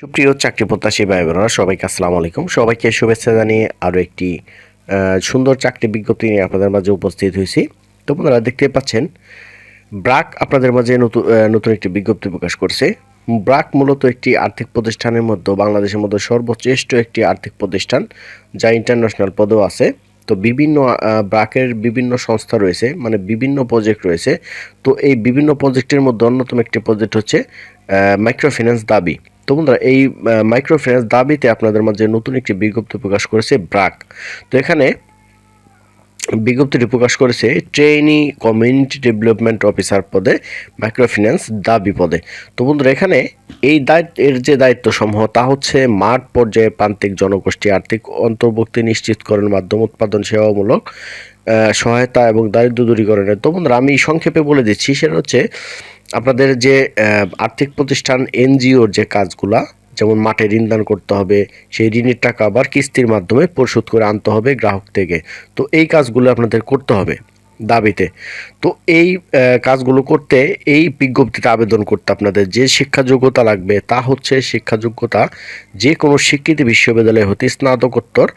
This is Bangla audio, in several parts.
সুপ্রিয় চাকরি প্রত্যাশী ভাই বোনেরা সবাইকে আসসালামু আলাইকুম। সবাইকে শুভেচ্ছা জানিয়ে আরও একটি সুন্দর চাকরি বিজ্ঞপ্তি নিয়ে আপনাদের মাঝে উপস্থিত হয়েছি। তো আপনারা দেখতে পাচ্ছেন, ব্রাক আপনাদের মাঝে নতুন নতুন একটি বিজ্ঞপ্তি প্রকাশ করছে। ব্রাক মূলত একটি আর্থিক প্রতিষ্ঠানের মধ্যে, বাংলাদেশের মধ্যে সর্বশ্রেষ্ঠ একটি আর্থিক প্রতিষ্ঠান, যা ইন্টারন্যাশনাল পদেও আছে। তো বিভিন্ন ব্রাকের বিভিন্ন সংস্থা রয়েছে মানে বিভিন্ন প্রজেক্ট রয়েছে। তো এই বিভিন্ন প্রজেক্টের মধ্যে অন্যতম একটি প্রজেক্ট হচ্ছে মাইক্রো ফিন্যান্স দাবি। তো বন্ধুরা, এই মাইক্রো ফিন্যান্স দাবিতে আপনাদের মাঝে নতুন একটি বিজ্ঞপ্তি প্রকাশ করেছে ব্রাক। তো এখানে বিজ্ঞপ্তিটি প্রকাশ করেছে ট্রেনি কমিউনিটি ডেভেলপমেন্ট অফিসার পদে মাইক্রো ফিন্যান্স দাবি পদে। তো বন্ধুরা, এখানে এই দায়িত্ব, এর যে দায়িত্ব সমূহ তা হচ্ছে মাঠ পর্যায়ে প্রান্তিক জনগোষ্ঠী আর্থিক অন্তর্ভুক্তি নিশ্চিতকরণের মাধ্যমে উৎপাদন সেবামূলক সহায়তা এবং দারিদ্র দূরীকরণের। তো বন্ধুরা, আমি সংক্ষেপে বলে দিচ্ছি, সেটা হচ্ছে আপনাদের যে আর্থিক প্রতিষ্ঠান এনজিওর যে কাজগুলা, যেমন মাঠে ঋণ দান করতে হবে, সেই ঋণের টাকা আবার কিস্তির মাধ্যমে পরিশোধ করে আনতে হবে গ্রাহক থেকে। তো এই কাজগুলো আপনাদের করতে হবে দাবিতে। তো এই কাজগুলো করতে এই বিজ্ঞপ্তিতে আবেদন করতে আপনাদের যে শিক্ষা যোগ্যতা লাগবে, তা হচ্ছে শিক্ষা যোগ্যতা যে কোনো স্বীকৃতি বিশ্ববিদ্যালয় হতে স্নাতকোত্তর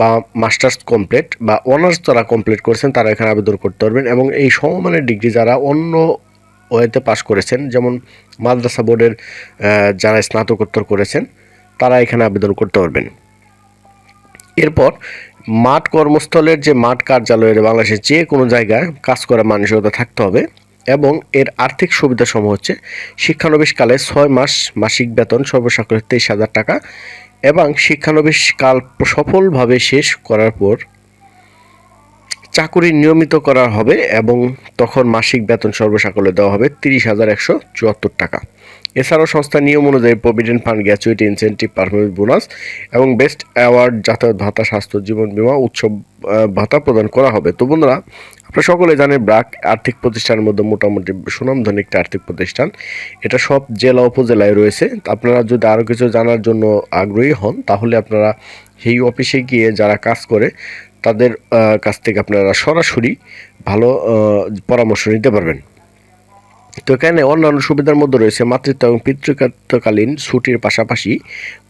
বা মাস্টার্স কমপ্লিট বা অনার্স যারা কমপ্লিট করেছেন, তারা এখানে আবেদন করতে পারবেন এবং এই সমমানের ডিগ্রি যারা অন্য ওয়েতে পাশ করেছেন। যেমন মাদ্রাসা বোর্ডের যারা স্নাতকোত্তর করেছেন, তারা এখানে আবেদন করতে পারবেন। এরপর মাঠ কর্মস্থলের যে মাঠ কার্যালয়ের বাংলাদেশের যে কোনো জায়গায় কাজ করা মানসিকতা থাকতে হবে এবং এর আর্থিক সুবিধাসমূহ হচ্ছে শিক্ষানবিশকালে ছয় মাস মাসিক বেতন, সর্বসাকুল্যে তেইশ হাজার টাকা এবং শিক্ষানবিশকাল সফলভাবে শেষ করার পর চাকুরি নিয়মিত করা হবে এবং তখন মাসিক বেতন সর্বসাকলে দেওয়া হবে তিরিশ হাজার একশো চুয়াত্তর টাকা। এছাড়াও সংস্থার নিয়ম অনুযায়ী provident fund gratuity incentive performance bonus এবং বেস্ট অ্যাওয়ার্ড যাতায়াত ভাতা, স্বাস্থ্য, জীবন বীমা, উৎসব ভাতা প্রদান করা হবে। তো বন্ধুরা, আপনারা সকলে জানেন ব্রাক আর্থিক প্রতিষ্ঠানের মধ্যে মোটামুটি সুনামধন্য একটি আর্থিক প্রতিষ্ঠান। এটা সব জেলা, উপজেলায় রয়েছে। আপনারা যদি আরও কিছু জানার জন্য আগ্রহী হন, তাহলে আপনারা সেই অফিসে গিয়ে যারা কাজ করে তাদের কাছ থেকে আপনারা সরাসরি ভালো পরামর্শ নিতে পারবেন। তো এখানে অন্যান্য সুবিধার মধ্যে রয়েছে মাতৃত্ব এবং পিতৃকালীন ছুটির পাশাপাশি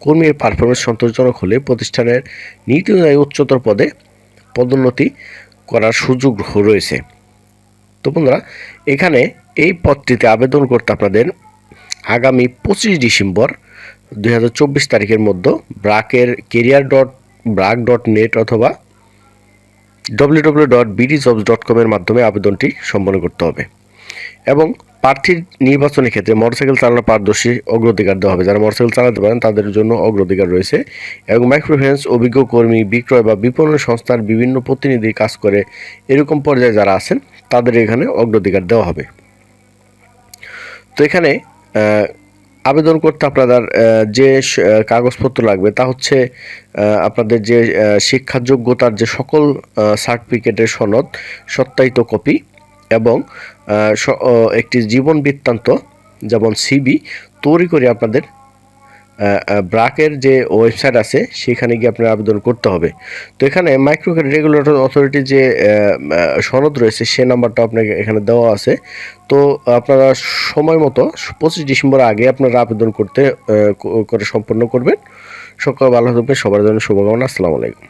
কর্মীর পারফরমেন্স সন্তোষজনক হলে প্রতিষ্ঠানের নীতি অনুযায়ী উচ্চতর পদে পদোন্নতি করার সুযোগ রয়েছে। তো বন্ধুরা, এখানে এই পদটিতে আবেদন করতে আপনাদের আগামী পঁচিশ ডিসেম্বর দু হাজার চব্বিশ তারিখের মধ্যে ব্রাকের career dot BRAC dot net অথবা ডব্লিউ ডব্লিউ ডট ডট কমের মাধ্যমে আবেদনটি সম্পন্ন করতে হবে। এবং প্রার্থীর নির্বাচনের ক্ষেত্রে মোটরসাইকেল চালানো পারদর্শী অগ্রাধিকার দেওয়া হবে। যারা মোটরসাইকেল চালাতে পারেন, তাদের জন্য অগ্রাধিকার রয়েছে। এবং মাইক্রোফিন্যান্স অভিজ্ঞ কর্মী, বিক্রয় বা বিপণন সংস্থার বিভিন্ন প্রতিনিধি কাজ করে এরকম পর্যায়ে যারা আছেন, তাদের এখানে অগ্রাধিকার দেওয়া হবে। তো এখানে আবেদন করতে আপনাদের যে কাগজপত্র লাগবে তা হচ্ছে আপনাদের যে শিক্ষা যোগ্যতার যে সকল সার্টিফিকেটের সনদ, সত্যায়িত কপি এবং একটি জীবন বৃত্তান্ত, যেমন সিবি তৈরি করে আপনাদের ব্রাকের যে ওয়েবসাইট আছে, সেখানে গিয়ে আপনার আবেদন করতে হবে। তো এখানে মাইক্রো রেগুলেটর অথরিটি যে সনদ রয়েছে, সে নাম্বারটা আপনাকে এখানে দেওয়া আছে। তো আপনারা সময় মতো পঁচিশ ডিসেম্বর আগে আপনারা আবেদন করতে করে সম্পন্ন করবেন। সকল ভালো থাকবেন, সবার জন্য শুভকামনা, আসসালামু আলাইকুম।